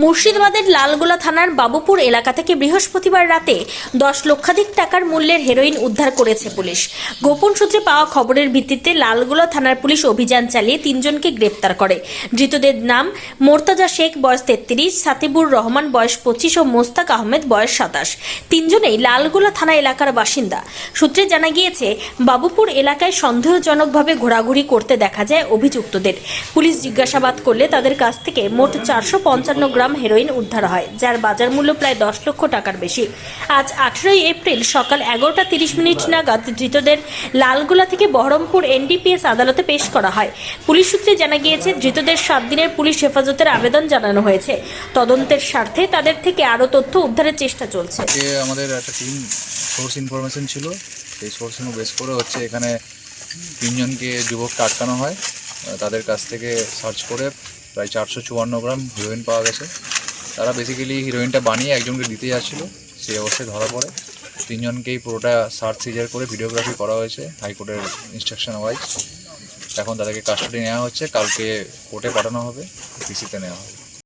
মুর্শিদাবাদের লালগোলা থানার বাবুপুর এলাকা থেকে বৃহস্পতিবার রাতে দশ লক্ষাধিক টাকার মূল্যের হেরোইন উদ্ধার করেছে পুলিশ। গোপন সূত্রে পাওয়া খবরের ভিত্তিতে লালগোলা থানার পুলিশ অভিযান চালিয়ে তিনজনকে গ্রেপ্তার করে। ধৃতদের নাম মোর্তাজা শেখ, বয়স তেত্রিশ, সাতিবুর রহমান, বয়স পঁচিশ ও মোস্তাক আহমেদ, বয়স সাতাশ। তিনজনেই লালগোলা থানা এলাকার বাসিন্দা। সূত্রে জানা গিয়েছে, বাবুপুর এলাকায় সন্দেহজনকভাবে ঘোরাঘুরি করতে দেখা যায় অভিযুক্তদের। পুলিশ জিজ্ঞাসাবাদ করলে তাদের কাছ থেকে মোট চারশো পঞ্চান্ন গ্রাম হেরোইন উদ্ধার হয়, যার বাজার মূল্য প্রায় দশ লক্ষ টাকার বেশি। আজ আঠেরোই এপ্রিল সকাল এগারোটা তিরিশ মিনিট নাগাদ ধৃতদের লালগোলা থেকে বহরমপুর এনডিপিএস আদালতে পেশ করা হয়। পুলিশ সূত্রে জানা গিয়েছে, ধৃতদের সাত দিনের পুলিশ হেফাজতের আবেদন জানানো হয়েছে। তদন্তের স্বার্থে তাদের থেকে আরও তথ্য উদ্ধারের চেষ্টা চলছে। আমাদের একটা টিম সোর্স ইনফরমেশন ছিল। সেই সোর্স বেস করে হচ্ছে এখানে তিনজনকে যুবককে আটকানো হয়। তাদের কাছ থেকে সার্চ করে প্রায় চারশো চুয়ান্ন গ্রাম হিরোইন পাওয়া গেছে। তারা বেসিক্যালি হিরোইনটা বানিয়ে একজনকে দিতে যাচ্ছিল। সেই অবস্থায় ধরা পড়ে। তিনজনকেই পুরোটা সার্চ সিজার করে ভিডিওগ্রাফি করা হয়েছে হাইকোর্টের ইনস্ট্রাকশন ওয়াইজ এখন তাদেরকে কাস্টডি নেওয়া হচ্ছে। কালকে কোর্টে পাঠানো হবে পিসিতে নেওয়া হবে।